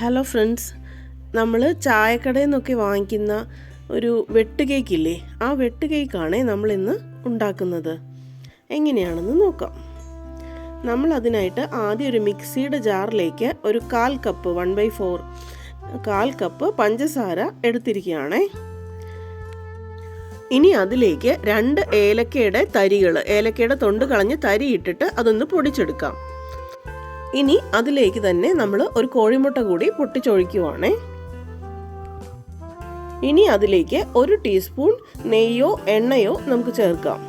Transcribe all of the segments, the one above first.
Hello friends നമ്മൾ ചായക്കടയിൽ നിന്നൊക്കെ വാങ്ങിക്കുന്ന ഒരു വെട്ട് കേക്കില്ലേ? ആ വെട്ട് കേക്കാണ് നമ്മൾ ഇന്ന് ഉണ്ടാക്കുന്നത്. എങ്ങനെയാണെന്ന് നോക്കാം. നമ്മൾ അതിനായിട്ട് ആദ്യം ഒരു മിക്സിയുടെ ജാറിലേക്ക് ഒരു കാൽ കപ്പ് വൺ ബൈ ഫോർ കാൽ കപ്പ് പഞ്ചസാര എടുത്തിരിക്കുകയാണേ. ഇനി അതിലേക്ക് രണ്ട് ഏലക്കയുടെ തരികൾ ഏലക്കയുടെ തൊണ്ട് കളഞ്ഞ് തരി ഇട്ടിട്ട് അതൊന്ന് പൊടിച്ചെടുക്കാം. ഇനി അതിലേക്ക് തന്നെ നമ്മൾ ഒരു കോഴിമുട്ട കൂടി പൊട്ടിച്ചൊഴിക്കുവാണേ. ഇനി അതിലേക്ക് ഒരു ടീസ്പൂൺ നെയ്യോ എണ്ണയോ നമുക്ക് ചേർക്കാം.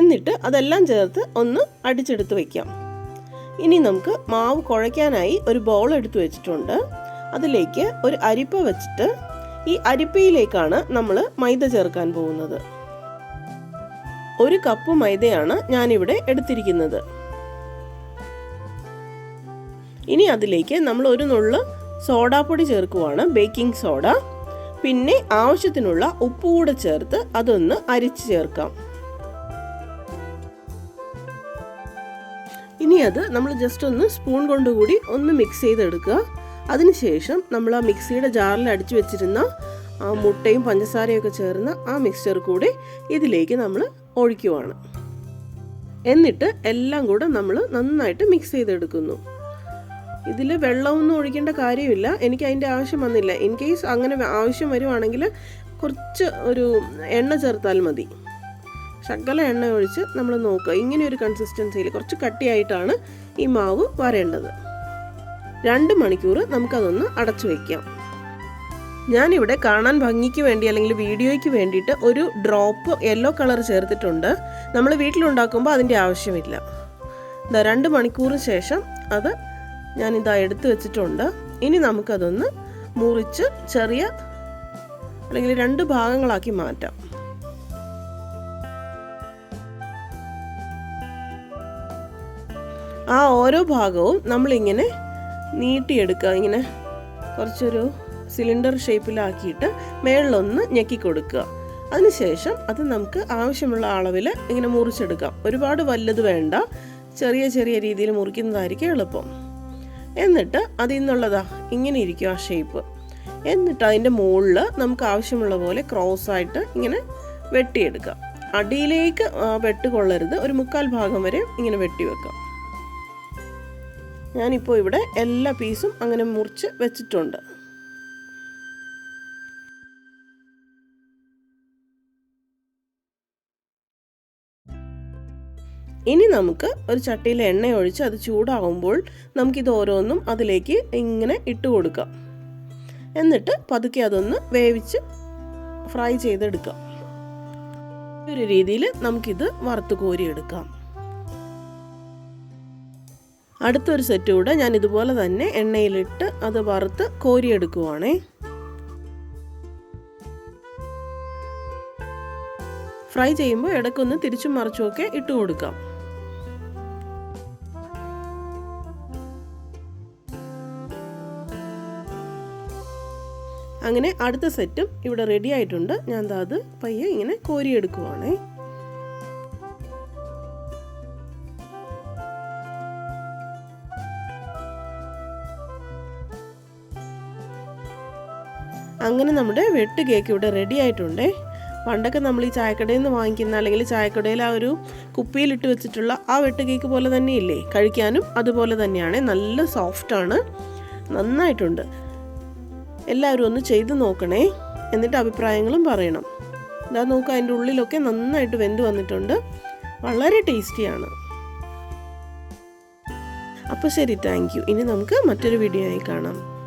എന്നിട്ട് അതെല്ലാം ചേർത്ത് ഒന്ന് അടിച്ചെടുത്ത് വയ്ക്കാം ഇനി നമുക്ക് മാവ് കുഴയ്ക്കാനായി ഒരു ബൗൾ എടുത്തു വെച്ചിട്ടുണ്ട്. അതിലേക്ക് ഒരു അരിപ്പ വെച്ചിട്ട് ഈ അരിപ്പയിലേക്കാണ് നമ്മൾ മൈദ ചേർക്കാൻ പോകുന്നത്. ഒരു കപ്പ് മൈദയാണ് ഞാനിവിടെ എടുത്തിരിക്കുന്നത്. ഇനി അതിലേക്ക് നമ്മൾ ഒരു നുള്ള് സോഡാപ്പൊടി ചേർക്കുവാണ് ബേക്കിംഗ് സോഡ. പിന്നെ ആവശ്യത്തിനുള്ള ഉപ്പ് കൂടെ ചേർത്ത് അതൊന്ന് അരിച്ച് ചേർക്കാം. ഇനി അത് നമ്മൾ ജസ്റ്റ് ഒന്ന് സ്പൂൺ കൊണ്ടുകൂടി ഒന്ന് മിക്സ് ചെയ്തെടുക്കുക. അതിനുശേഷം നമ്മൾ ആ മിക്സിയുടെ ജാറിൽ അടിച്ചു വെച്ചിരുന്ന ആ മുട്ടയും പഞ്ചസാരയും ഒക്കെ ചേർന്ന ആ മിക്സ്ചർ കൂടി ഇതിലേക്ക് നമ്മൾ ഒഴിക്കുവാണ്. എന്നിട്ട് എല്ലാം കൂടെ നമ്മൾ നന്നായിട്ട് മിക്സ് ചെയ്തെടുക്കുന്നു. ഇതിൽ വെള്ളമൊന്നും ഒഴിക്കേണ്ട കാര്യമില്ല. എനിക്ക് അതിന്റെ ആവശ്യം വന്നില്ല. ഇൻ കേസ് അങ്ങനെ ആവശ്യം വരുവാണെങ്കിൽ കുറച്ച് ഒരു എണ്ണ ചേർത്താൽ മതി. ശകല എണ്ണ ഒഴിച്ച് നമ്മൾ നോക്കുക. ഇങ്ങനെ ഒരു കൺസിസ്റ്റൻസിയിൽ കുറച്ച് കട്ടിയായിട്ടാണ് ഈ മാവ് വരേണ്ടത്. രണ്ട് മണിക്കൂർ നമുക്കതൊന്ന് അടച്ചു വയ്ക്കാം ഞാനിവിടെ കാണാൻ ഭംഗിക്ക് വേണ്ടി അല്ലെങ്കിൽ വീഡിയോയ്ക്ക് വേണ്ടിയിട്ട് ഒരു ഡ്രോപ്പ് യെല്ലോ കളർ ചേർത്തിട്ടുണ്ട്. നമ്മൾ വീട്ടിലുണ്ടാക്കുമ്പോൾ അതിന്റെ ആവശ്യമില്ല. ഇതാ രണ്ട് മണിക്കൂറിന് ശേഷം അത് ഞാനിതാ എടുത്തു വെച്ചിട്ടുണ്ട്. ഇനി നമുക്കതൊന്ന് മുറിച്ച് ചെറിയ അല്ലെങ്കിൽ രണ്ട് ഭാഗങ്ങളാക്കി മാറ്റാം. ആ ഓരോ ഭാഗവും നമ്മളിങ്ങനെ നീട്ടിയെടുക്കുക. ഇങ്ങനെ കുറച്ചൊരു സിലിണ്ടർ ഷേപ്പിലാക്കിയിട്ട് മേളിലൊന്ന് ഞെക്കി കൊടുക്കുക അതിനുശേഷം അത് നമുക്ക് ആവശ്യമുള്ള അളവിൽ ഇങ്ങനെ മുറിച്ചെടുക്കാം. ഒരുപാട് വലുത് വേണ്ട. ചെറിയ ചെറിയ രീതിയിൽ മുറിക്കുന്നതായിരിക്കും എളുപ്പം. എന്നിട്ട് അതിൽ നിന്നുള്ളതാ ഇങ്ങനെ ഇരിക്കും ആ ഷേപ്പ്. എന്നിട്ട് അതിന്റെ മുകളിൽ നമുക്ക് ആവശ്യമുള്ള പോലെ ക്രോസ് ആയിട്ട് ഇങ്ങനെ വെട്ടിയെടുക്കാം അടിയിലേക്ക് വെട്ടുകൊള്ളരുത്. ഒരു മുക്കാൽ ഭാഗം വരെ ഇങ്ങനെ വെട്ടി വെക്കാം ഞാനിപ്പോൾ ഇവിടെ എല്ലാ പീസും അങ്ങനെ മുറിച്ച് വെച്ചിട്ടുണ്ട്. ഇനി നമുക്ക് ഒരു ചട്ടിയിൽ എണ്ണ ഒഴിച്ച് അത് ചൂടാകുമ്പോൾ നമുക്കിത് ഓരോന്നും അതിലേക്ക് ഇങ്ങനെ ഇട്ട് കൊടുക്കാം. എന്നിട്ട് പതുക്കെ അതൊന്ന് വേവിച്ച് ഫ്രൈ ചെയ്തെടുക്കാം. ഒരു രീതിയിൽ നമുക്കിത് വറുത്ത് കോരിയെടുക്കാം. അടുത്തൊരു സെറ്റ് കൂടെ ഞാൻ ഇതുപോലെ തന്നെ എണ്ണയിലിട്ട് അത് വറുത്ത് കോരിയെടുക്കുവാണേ. ഫ്രൈ ചെയ്യുമ്പോൾ ഇടയ്ക്കൊന്ന് തിരിച്ചും മറിച്ചുമൊക്കെ ഇട്ട് കൊടുക്കാം. അങ്ങനെ അടുത്ത സെറ്റും ഇവിടെ റെഡി ആയിട്ടുണ്ട്. ഞാൻ അത് പയ്യെ ഇങ്ങനെ കോരിയെടുക്കുവാണേ. അങ്ങനെ നമ്മുടെ വെട്ട് കേക്ക് ഇവിടെ റെഡി ആയിട്ടുണ്ടേ. പണ്ടൊക്കെ നമ്മൾ ഈ ചായക്കടയിൽ നിന്ന് വാങ്ങിക്കുന്ന അല്ലെങ്കിൽ ചായക്കടയിൽ ആ ഒരു കുപ്പിയിലിട്ട് വെച്ചിട്ടുള്ള ആ വെട്ട് കേക്ക് പോലെ തന്നെയില്ലേ? കഴിക്കാനും അതുപോലെ തന്നെയാണ്. നല്ല സോഫ്റ്റാണ് നന്നായിട്ടുണ്ട്. എല്ലാവരും ഒന്ന് ചെയ്ത് നോക്കണേ എന്നിട്ട് അഭിപ്രായങ്ങളും പറയണം. ഇതാ നോക്കുക അതിന്റെ ഉള്ളിലൊക്കെ നന്നായിട്ട് വെന്ത് വന്നിട്ടുണ്ട്. വളരെ ടേസ്റ്റിയാണ്. അപ്പോൾ ശരി താങ്ക് യു. ഇനി നമുക്ക് മറ്റൊരു വീഡിയോ ആയി കാണാം.